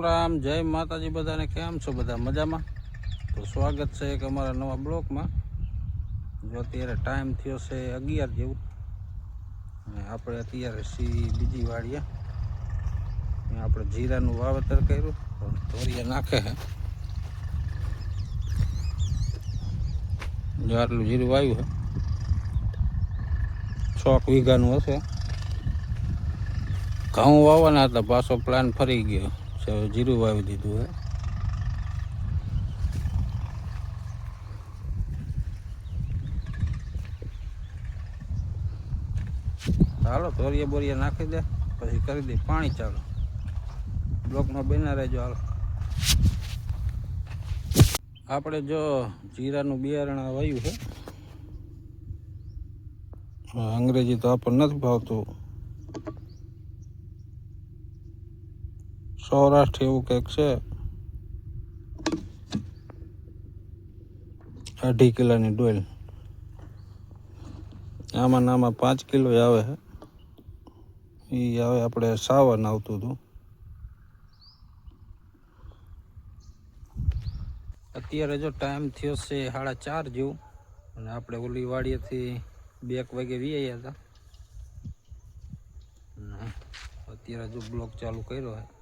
રામ જય માતાજી બધાને, કેમ છો બધા? મજામાં? તો સ્વાગત છે એક અમારા નવા બ્લોકમાં. જો અત્યારે ટાઈમ થયો છે અગિયાર જેવું. અને આપણે અત્યારે સી બીજી વાડીએ. આપણે જીરાનું વાવેતર કર્યું. ધોરિયા નાખે છે જો આટલું જીરું વાવ્યું છે છ વીઘાનું હશે. ઘઉં વાવવાના હતા, પાછો પ્લાન ફરી ગયો. જીરું વાવી દીધું હે. હાલો તોરિયા બોરિયા નાખી દે, પછી કરી દે પાણી ચાલો. બ્લોકમાં બેના રહેજો, હાલો. આપણે જો જીરાનું બિયારણ વાવ્યું છે અંગ્રેજી તો આપણને નથી ભાવતું. સૌરાષ્ટ્ર એવું કંઈક છે? અઢી કિલોની ડોલ. આમાં નામાં પાંચ કિલો આવે છે એ આવે આપણે સાવન આવતું હતું. અત્યારે જો ટાઈમ થયો છે સાડા ચાર જેવું. અને આપણે ઓલી વાડીએથી બે એક વાગે વી હતા. અત્યારે જો બ્લોક ચાલુ કર્યો છે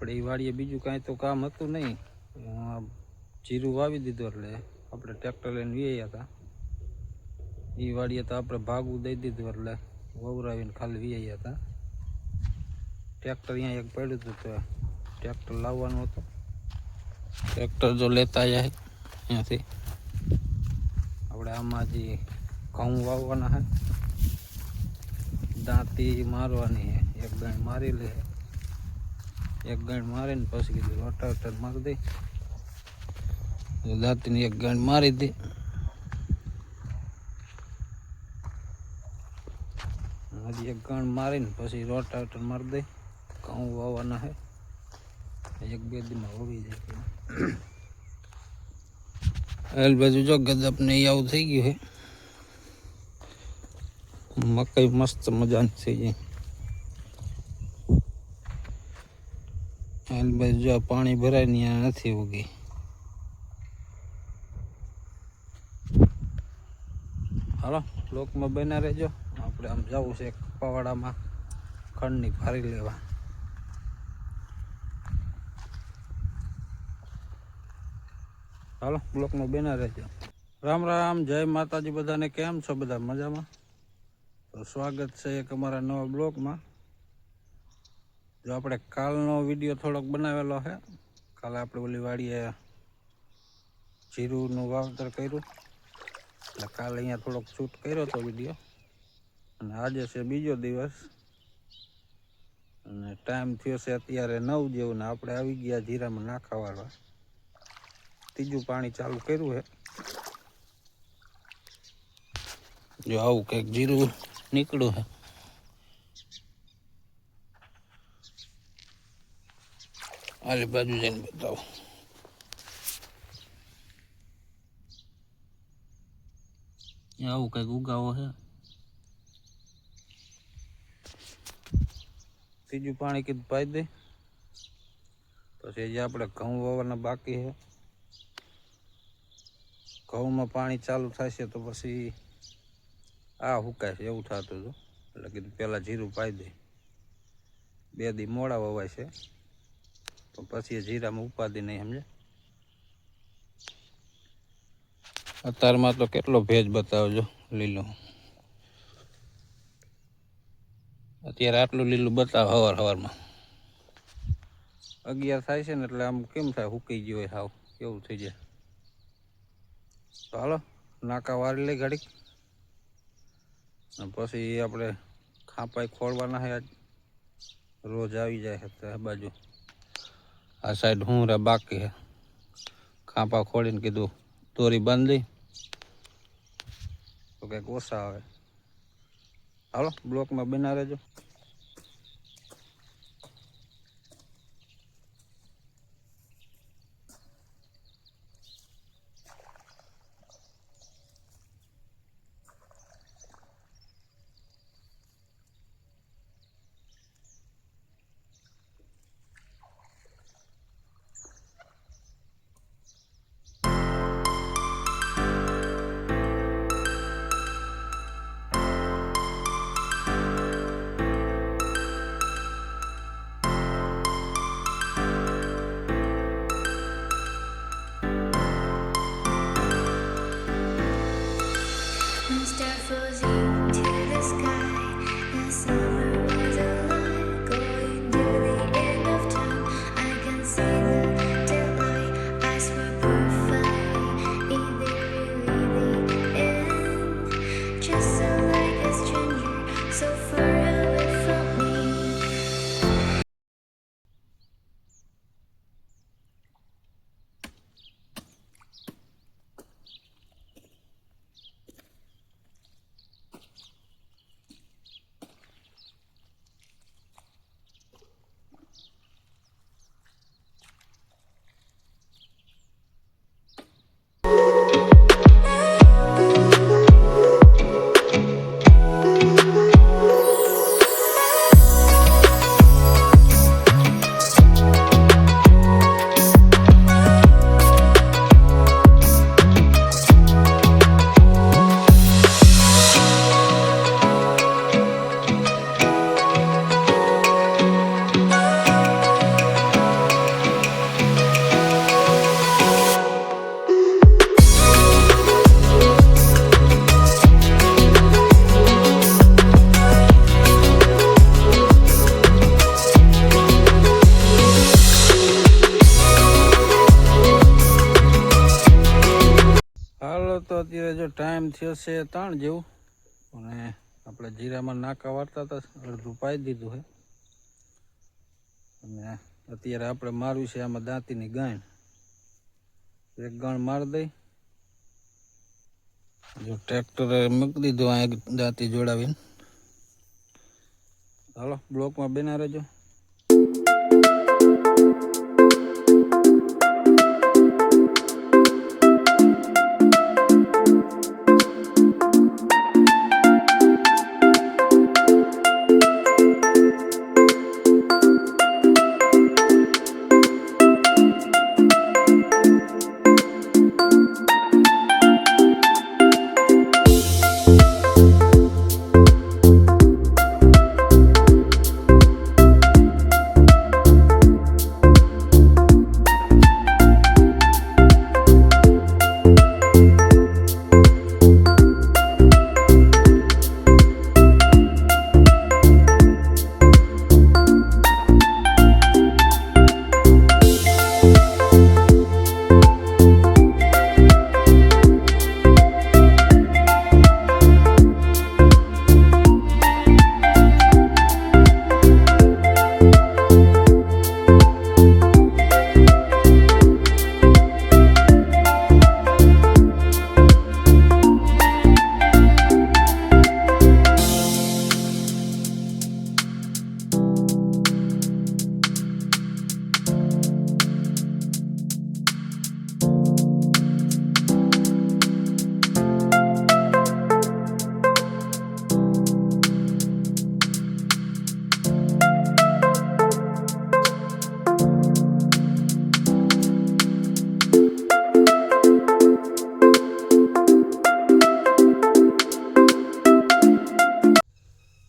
આપણે એ વાડીએ બીજું કાંઈ તો કામ હતું નહીં. જીરું વાવી દીધું એટલે આપણે ટ્રેક્ટર લઈને વી હતા. એ વાડીએ તો આપણે ભાગવું દઈ દીધું એટલે વવરાવીને ખાલી વી હતા. ટ્રેક્ટર અહીંયા એક પડ્યું હતું તો ટ્રેક્ટર લાવવાનું હતું. ટ્રેક્ટર જો લેતા જાય અહીંયાથી. આપણે આમાં જે ઘઉં વાવવાના હે, દાંતી મારવાની હે, એક દાંત મારી લે એક ગાંઠ મારે ને પછી કીધું રોટાવેટર મારી દે. દાંતીની એક ગાંઠ મારી દે. હજી એક ગણ મારીને પછી રોટાવેટર મારી દે. ઘઉં વાવવાના હે. એક બે દીમાં હોવી જાય એલ બાજુ જો ગદપ આવું થઈ ગયું છે મકાઈ મસ્ત મજાની થઈ ગઈ. એલ બાજુ જો પાણી ભરાય ને નથી ઉગી. હાલો લોકમાં બના રહેજો. આપણે આમ જવું છે કપાવાડામાં. ખંડની ભારી લેવા. હાલો, બ્લોકમાં બેના રહેજો. રામ રામ, જય માતાજી બધાને. કેમ છો બધા? મજામાં? તો સ્વાગત છે એક અમારા નવા બ્લોકમાં. જો આપણે કાલનો વીડિયો થોડોક બનાવેલો છે, કાલે આપણે ઓલી વાડીએ જીરુંનું વાવતર કર્યું. એટલે કાલે અહીંયા થોડોક શૂટ કર્યો હતો વીડિયો. અને આજે છે બીજો દિવસ. અને ટાઈમ થયો છે અત્યારે નવ જેવું ને આપણે આવી ગયા જીરામાં નાખાવાળા ત્રીજું પાણી ચાલુ કર્યું છે. જો આવું કંઈક જીરું નીકળ્યું છે. આલી બાજુ જઈને બતાવો આવું કંઈક ઉગાવો છે ત્રીજું પાણી કીધું પાઈ દે. પછી જે આપણે ઘઉં વાવવાના બાકી છે. ઘઉંમાં પાણી ચાલુ થશે તો પછી આ હુકાય છે એવું થતું હતું. એટલે કીધું પહેલાં જીરું પાઈ દે. બે દી મોડા વવાય છે. તો પછી એ જીરામાં ઉપાદી નહીં સમજે અત્યારમાં તો કેટલો ભેજ બતાવજો લીલો. અત્યારે આટલું લીલું બતાવો હવાર હવારમાં. અગિયાર થાય છે ને એટલે આમ કેમ થાય હુકાઈ ગયો હોય સાવ કેવું થઈ જાય? તો હાલો નાકા વારી લઈ ઘડીક પછી આપણે ખાંપાઈ ખોળવાના હે આજ. રોજ આવી જાય બાજુ. આ સાઈડ હું રે, બાકી હે. ખાંપા ખોડીને કીધું દોરી બાંધી તો કંઈક ઓછા આવે. હાલો, બ્લોકમાં બના રહેજો. Steph was you. તો અત્યારે જો ટાઈમ થયો છે ત્રણ જેવું. અને આપણે જીરામાં નાકા વાળતા હતા, અડધું પાઈ દીધું છે અને અત્યારે આપણે મારવી છે આમાં દાંતીની ગાયણ એક ગણ મારી દઈ. જો ટ્રેક્ટરે મૂકી દીધું, આ દાંતી જોડાવીને. હાલો બ્લોકમાં બેના રહેજો.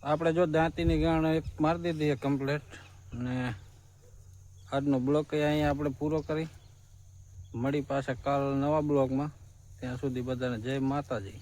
આપણે જો દાંતીની ગાણ એક મારી દીધી છે કમ્પ્લેટ અને આજનો બ્લોક અહીંયા આપણે પૂરો કરી. મળી પાછા કાલ નવા બ્લોકમાં ત્યાં સુધી બધાને જય માતાજી.